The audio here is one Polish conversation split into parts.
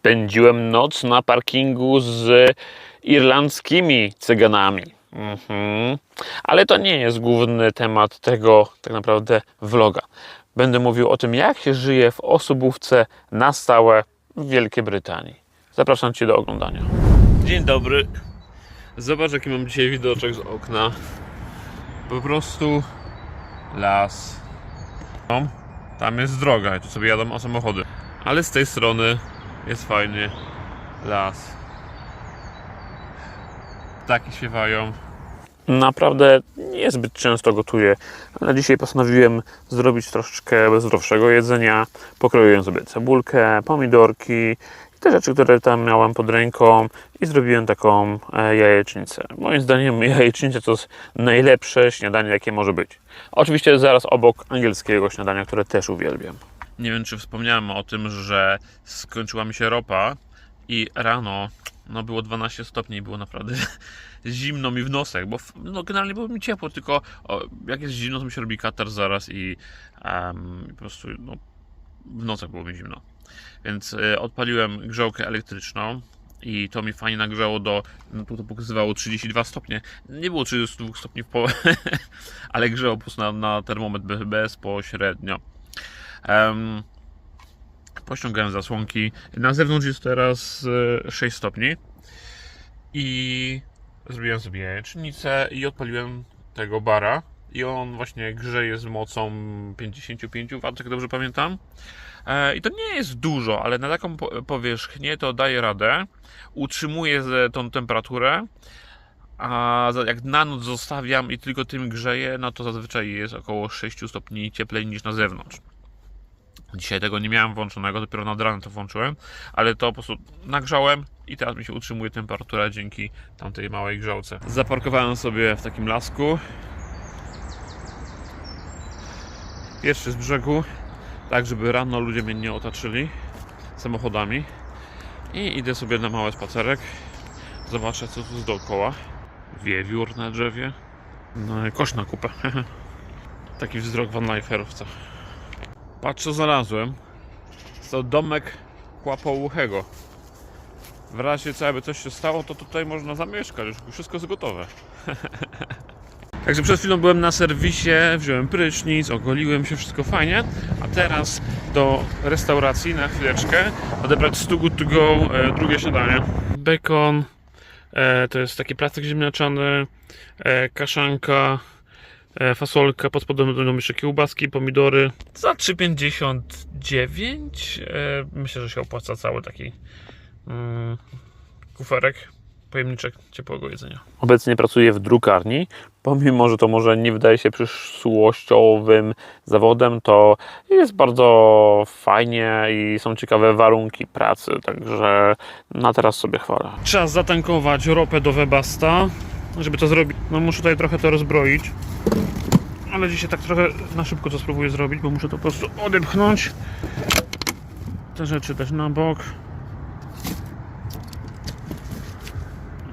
spędziłem noc na parkingu z irlandzkimi cyganami. Mhm. Ale to nie jest główny temat tego tak naprawdę vloga. Będę mówił o tym, jak się żyje w osobówce na stałe w Wielkiej Brytanii. Zapraszam Cię do oglądania. Dzień dobry. Zobacz, jaki mam dzisiaj widoczek z okna. Po prostu las. No, tam jest droga i tu sobie jadą samochody. Ale z tej strony jest fajny las. Ptaki śpiewają. Naprawdę niezbyt często gotuję, ale dzisiaj postanowiłem zrobić troszeczkę zdrowszego jedzenia. Pokroiłem sobie cebulkę, pomidorki te rzeczy, które tam miałem pod ręką i zrobiłem taką e, jajecznicę. Moim zdaniem jajecznica to jest najlepsze śniadanie, jakie może być. Oczywiście zaraz obok angielskiego śniadania, które też uwielbiam. Nie wiem, czy wspomniałem o tym, że skończyła mi się ropa i rano no było 12 stopni i było naprawdę zimno mi w nosach, bo no, generalnie było mi ciepło, tylko o, jak jest zimno, to mi się robi katar zaraz i em, po prostu no, w nocach było mi zimno. Więc e, odpaliłem grzałkę elektryczną i to mi fajnie nagrzało do, no tu to pokazywało 32 stopnie. Nie było 32 stopni w połowie, ale grzało po prostu na, na termometr be- bezpośrednio. Em, pościągałem zasłonki. Na zewnątrz jest teraz e, 6 stopni. I zrobiłem sobie jajecznicę i odpaliłem tego bara. I on właśnie grzeje z mocą 55 W, jak dobrze pamiętam. E, I to nie jest dużo, ale na taką po- powierzchnię to daje radę. Utrzymuje tą temperaturę. A jak na noc zostawiam i tylko tym grzeję, no to zazwyczaj jest około 6 stopni cieplej niż na zewnątrz. Dzisiaj tego nie miałem włączonego, dopiero nad ranem to włączyłem, ale to po prostu nagrzałem i teraz mi się utrzymuje temperatura dzięki tamtej małej grzałce. Zaparkowałem sobie w takim lasku. Pierwszy z brzegu, tak żeby rano ludzie mnie nie otaczyli samochodami. I idę sobie na mały spacerek. Zobaczę co tu jest dookoła. Wiewiór na drzewie. No kosz na kupę. Taki wzrok van Liferowca. Patrz co znalazłem. To domek kłapouchego. W razie co jakby coś się stało, to tutaj można zamieszkać. Już wszystko jest gotowe. Także przed chwilą byłem na serwisie, wziąłem prysznic, ogoliłem się, wszystko fajnie. A teraz do restauracji na chwileczkę odebrać z Too To Go e, drugie śniadanie. Bacon, e, to jest taki placek ziemniaczany, e, kaszanka, fasolka, pod spodem będą jeszcze kiełbaski, pomidory. Za 3,59 e, myślę, że się opłaca cały taki mm, kuferek, pojemniczek ciepłego jedzenia. Obecnie pracuję w drukarni. Pomimo, że to może nie wydaje się przyszłościowym zawodem, to jest bardzo fajnie i są ciekawe warunki pracy, także na teraz sobie chwalę. Czas zatankować ropę do Webasta. Żeby to zrobić, no muszę tutaj trochę to rozbroić. Ale dzisiaj tak trochę na szybko to spróbuję zrobić, bo muszę to po prostu odepchnąć. Te rzeczy też na bok.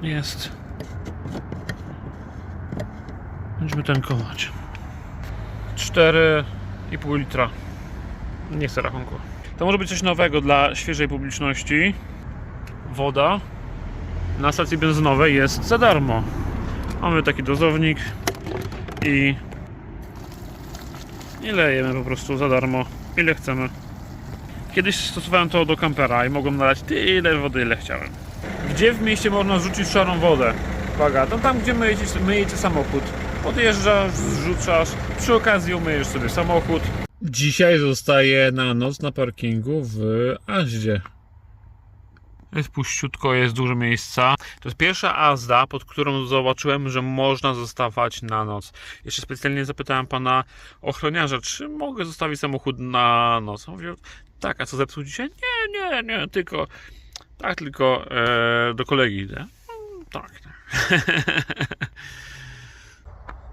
Jest. Będziemy tankować. 4,5 litra. Nie chcę rachunku. To może być coś nowego dla świeżej publiczności. Woda na stacji benzynowej jest za darmo. Mamy taki dozownik i i lejemy po prostu za darmo, ile chcemy. Kiedyś stosowałem to do kampera i mogłem nalać tyle wody, ile chciałem. Gdzie w mieście można zrzucić szarą wodę? Uwaga, to tam, gdzie myjecie, myjecie samochód. Podjeżdżasz, zrzucasz, przy okazji umyjesz sobie samochód. Dzisiaj zostaję na noc na parkingu w Aździe. Jest puściutko, jest dużo miejsca. To jest pierwsza Azda, pod którą zobaczyłem, że można zostawać na noc. Jeszcze specjalnie zapytałem pana ochroniarza, czy mogę zostawić samochód na noc. On mówił, tak, a co zepsuł dzisiaj? Nie, nie, nie, tylko tak, tylko e, do kolegi idę. Tak.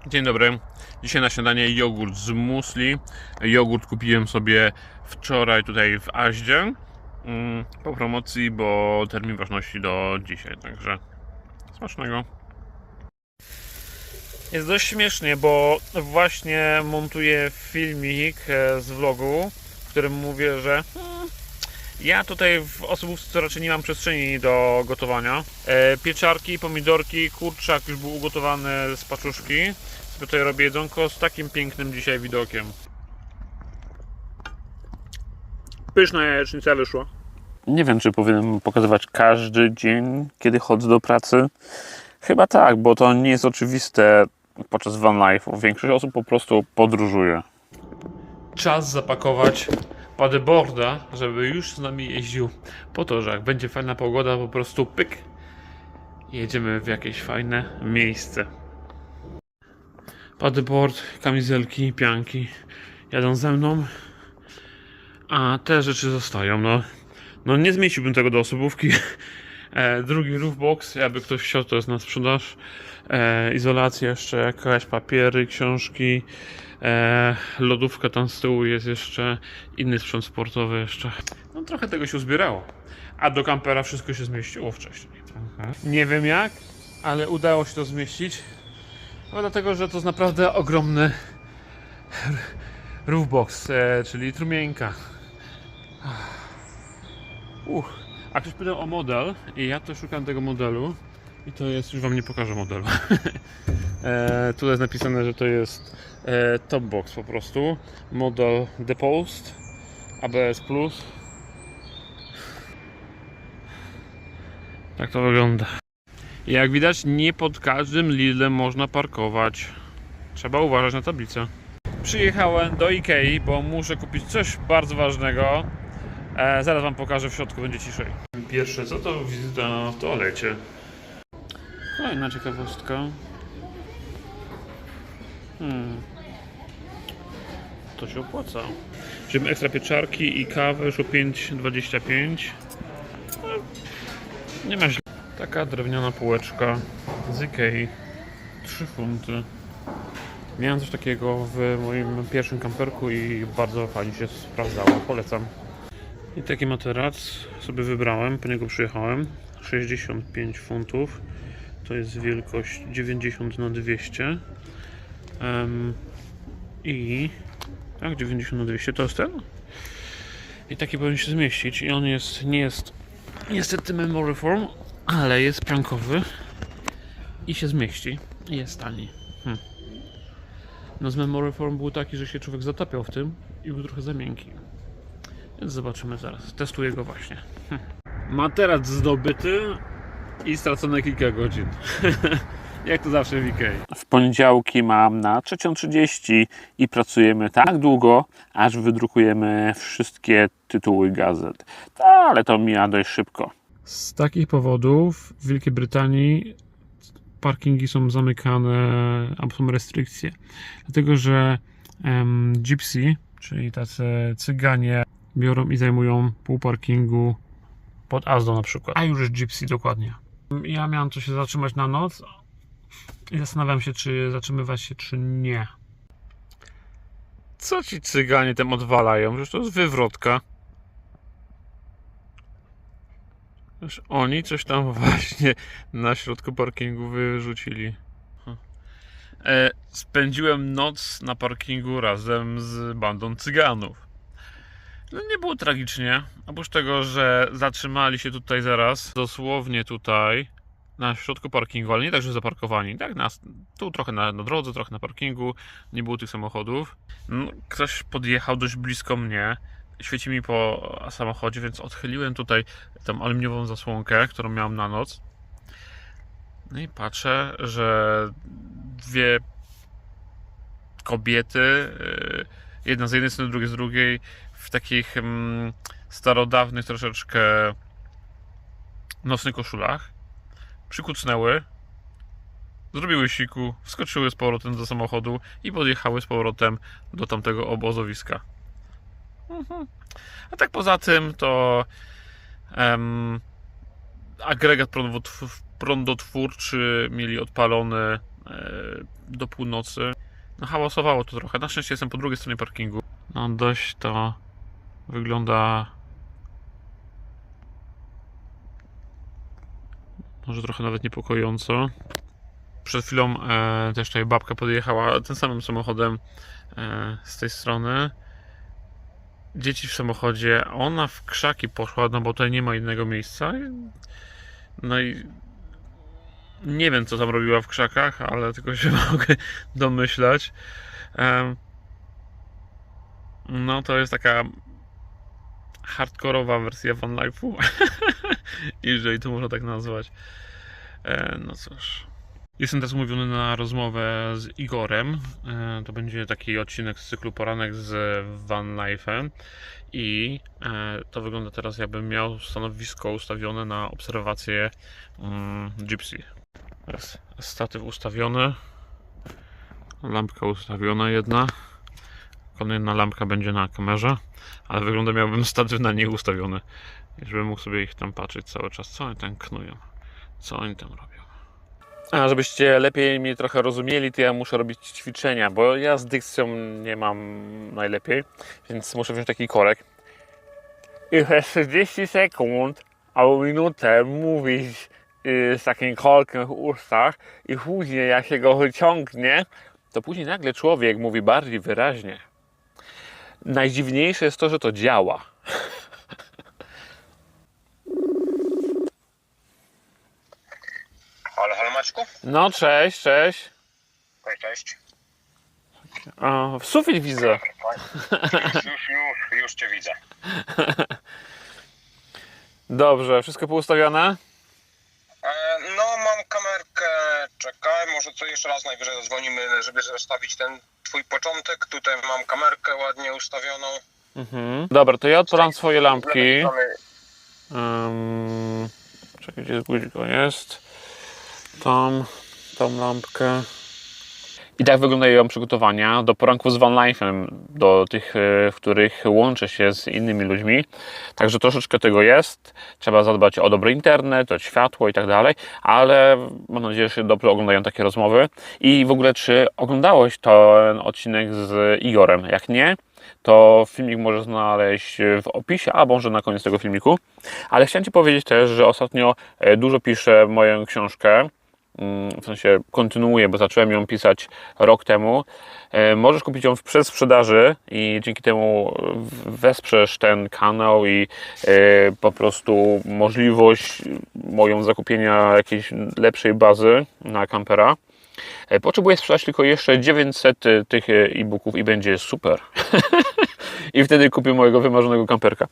Dzień dobry. Dzisiaj na śniadanie jogurt z musli. Jogurt kupiłem sobie wczoraj tutaj w Aździe po promocji, bo termin ważności do dzisiaj, także smacznego. Jest dość śmiesznie, bo właśnie montuję filmik e, z vlogu, w którym mówię, że hmm, Ja tutaj w osobówce raczej nie mam przestrzeni do gotowania. E, pieczarki, pomidorki, kurczak już był ugotowany z paczuszki. Tutaj robię jedzonko z takim pięknym dzisiaj widokiem. Pyszna jajecznica wyszła. Nie wiem, czy powinienem pokazywać każdy dzień, kiedy chodzę do pracy. Chyba tak, bo to nie jest oczywiste podczas van life'u. Większość osób po prostu podróżuje. Czas zapakować paddleboarda, żeby już z nami jeździł po to, że jak będzie fajna pogoda, po prostu pyk jedziemy w jakieś fajne miejsce. Paddleboard, kamizelki, pianki jadą ze mną, a te rzeczy zostają. No, no nie zmieściłbym tego do osobówki. E, drugi roofbox, jakby ktoś chciał, to jest na sprzedaż. E, izolacja jeszcze, jakaś papiery, książki. E, lodówka tam z tyłu jest jeszcze, inny sprzęt sportowy jeszcze. No trochę tego się uzbierało. A do kampera wszystko się zmieściło wcześniej. Nie wiem jak, ale udało się to zmieścić. No dlatego, że to jest naprawdę ogromny roofbox, e, czyli trumienka. Uch. A ktoś pytał o model i ja to szukam tego modelu i to jest, już wam nie pokażę modelu. e, tu jest napisane, że to jest e, top box po prostu. Model The Post ABS Plus. Tak to wygląda. Jak widać, nie pod każdym Lidlem można parkować. Trzeba uważać na tablicę. Przyjechałem do Ikei, bo muszę kupić coś bardzo ważnego. E, zaraz Wam pokażę w środku, będzie ciszej. Pierwsze co to wizyta w toalecie. Fajna ciekawostka. Hmm. To się opłaca. Wziąłem ekstra pieczarki i kawę już o 5,25. No, Nie ma źle. Taka drewniana półeczka z Ikei. 3 funty. Miałem coś takiego w moim pierwszym kamperku i bardzo fajnie się sprawdzało. Polecam. I taki materac sobie wybrałem, po niego przyjechałem. 65 funtów. To jest wielkość 90 na 200. Em, I tak, 90 na 200 to jest ten. I taki powinien się zmieścić. I on jest, nie jest niestety memory form, ale jest piankowy i się zmieści. I jest tani. Hm. No z memory form był taki, że się człowiek zatapiał w tym i był trochę za miękki. Więc zobaczymy zaraz. Testuję go właśnie. Hm. Materac zdobyty i stracone kilka godzin. Jak to zawsze w Ikei. W poniedziałki mam na 3.30 i pracujemy tak długo, aż wydrukujemy wszystkie tytuły gazet. Ta, ale to mija dość szybko. Z takich powodów w Wielkiej Brytanii parkingi są zamykane albo są restrykcje. Dlatego, że em, gypsy, czyli tacy cyganie, biorą i zajmują pół parkingu pod Asdą na przykład. A już jest gypsy dokładnie. Ja miałem tu się zatrzymać na noc i zastanawiam się, czy zatrzymywać się, czy nie. Co ci cyganie tam odwalają? Przecież to jest wywrotka. Przecież oni coś tam właśnie na środku parkingu wyrzucili. E, spędziłem noc na parkingu razem z bandą cyganów. No nie było tragicznie, oprócz tego, że zatrzymali się tutaj zaraz, dosłownie tutaj, na środku parkingu, ale nie tak, że zaparkowani, tak, na, tu trochę na, na drodze, trochę na parkingu, nie było tych samochodów. No, ktoś podjechał dość blisko mnie, świeci mi po samochodzie, więc odchyliłem tutaj tą aluminiową zasłonkę, którą miałem na noc. No i patrzę, że dwie kobiety, yy, jedna z jednej strony, druga z drugiej, w takich mm, starodawnych troszeczkę nocnych koszulach, przykucnęły, zrobiły siku, wskoczyły z powrotem do samochodu i podjechały z powrotem do tamtego obozowiska. Mhm. A tak poza tym to em, agregat prądotw- prądotwórczy mieli odpalony e, do północy. No hałasowało to trochę. Na szczęście jestem po drugiej stronie parkingu. No dość to wygląda może trochę nawet niepokojąco. Przed chwilą e, też tutaj babka podjechała tym samym samochodem e, z tej strony dzieci w samochodzie, ona w krzaki poszła, no bo tutaj nie ma innego miejsca. No i nie wiem, co tam robiła w krzakach, ale tylko się mogę domyślać. Em, No, to jest taka hardkorowa wersja Van Life'u, jeżeli to można tak nazwać. E, No cóż. Jestem teraz umówiony na rozmowę z Igorem. E, To będzie taki odcinek z cyklu Poranek z Van Life'em. I e, to wygląda teraz, jakbym miał stanowisko ustawione na obserwację mm, Gypsy. Teraz statyw ustawiony. Lampka ustawiona jedna. Kolejna lampka będzie na kamerze, ale wygląda miałbym statyw na nich ustawiony, żebym mógł sobie ich tam patrzeć cały czas, co oni tam knują, co oni tam robią. A żebyście lepiej mnie trochę rozumieli, to ja muszę robić ćwiczenia, bo ja z dykcją nie mam najlepiej, więc muszę wziąć taki korek. I przez 30 sekund albo minutę mówić y, z takim korkiem w ustach i później jak się go wyciągnie, to później nagle człowiek mówi bardziej wyraźnie. Najdziwniejsze jest to, że to działa. Halo, halo Maćku? No cześć, cześć. Cześć, cześć. O, w sufit widzę. Już, już, już, już Cię widzę. Dobrze, wszystko poustawione? E, no, mam czekaj, może co jeszcze raz najwyżej zadzwonimy, żeby zostawić ten Twój początek. Tutaj mam kamerkę ładnie ustawioną. Mhm. Dobra, to ja odpalam swoje lampki. Um, czekaj, gdzie guzik jest. Tą, tą lampkę. I tak wyglądają przygotowania do poranków z Van Life'em, do tych, e, w których łączę się z innymi ludźmi. Także troszeczkę tego jest. Trzeba zadbać o dobry internet, o światło i tak dalej, ale mam nadzieję, że dobrze oglądają takie rozmowy. I w ogóle, czy oglądałeś ten odcinek z Igorem? Jak nie, to filmik możesz znaleźć w opisie, a może na koniec tego filmiku. Ale chciałem Ci powiedzieć też, że ostatnio e, dużo piszę moją książkę. W sensie kontynuuję, bo zacząłem ją pisać rok temu. E, Możesz kupić ją w przedsprzedaży i dzięki temu wesprzesz ten kanał i e, po prostu możliwość moją zakupienia jakiejś lepszej bazy na kampera. E, Potrzebuję sprzedać tylko jeszcze 900 tych e-booków i będzie super. I wtedy kupię mojego wymarzonego kamperka.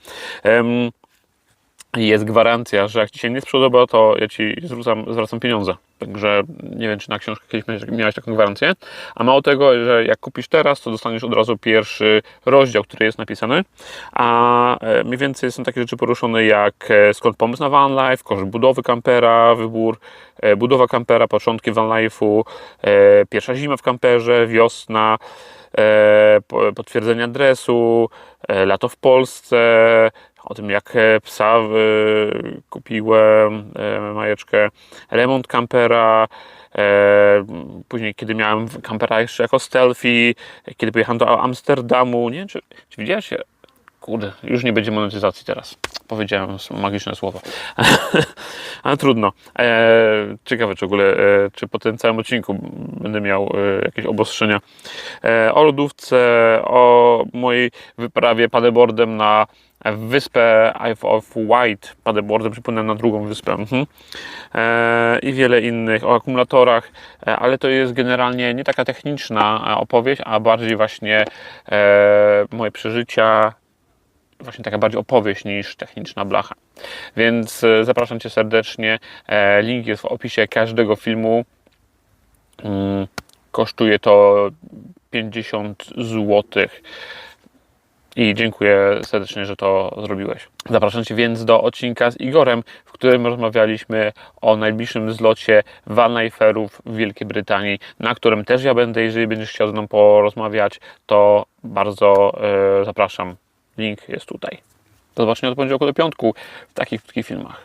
Jest gwarancja, że jak Ci się nie spodoba, to ja Ci zwracam, zwracam pieniądze. Także nie wiem, czy na książkę kiedyś miałeś- taką gwarancję. A mało tego, że jak kupisz teraz, to dostaniesz od razu pierwszy rozdział, który jest napisany. A e, mniej więcej są takie rzeczy poruszone jak e, skąd pomysł na van life, koszt budowy kampera, wybór, e, budowa kampera, początki van life'u, pierwsza zima w kamperze, wiosna, po- potwierdzenie adresu, lato w Polsce, o tym jak e, psa e, kupiłem, e, majeczkę, remont kampera, później kiedy miałem kampera jeszcze jako stealthy, kiedy pojechałem do Amsterdamu, nie wiem czy, czy widziałeś kurde, już nie będzie monetyzacji teraz, powiedziałem magiczne słowo, ale trudno, e, ciekawe czy w ogóle, e, czy po tym całym odcinku będę miał e, jakieś obostrzenia, e, o lodówce, o mojej wyprawie paddleboardem na wyspę Isle of Wight, paddleboardem przypłynąłem na drugą wyspę. Mhm. e, i wiele innych, o akumulatorach, e, ale to jest generalnie nie taka techniczna e, opowieść, a bardziej właśnie e, moje przeżycia, właśnie taka bardziej opowieść niż techniczna blacha. Więc e, zapraszam Cię serdecznie. E, link jest w opisie każdego filmu. Mm, kosztuje to 50 złotych. I dziękuję serdecznie, że to zrobiłeś. Zapraszam Cię więc do odcinka z Igorem, w którym rozmawialiśmy o najbliższym zlocie Vanliferów w Wielkiej Brytanii, na którym też ja będę. Jeżeli będziesz chciał ze mną porozmawiać, to bardzo e, zapraszam. Link jest tutaj. Do zobaczenia od poniedziałku do piątku w takich krótkich filmach.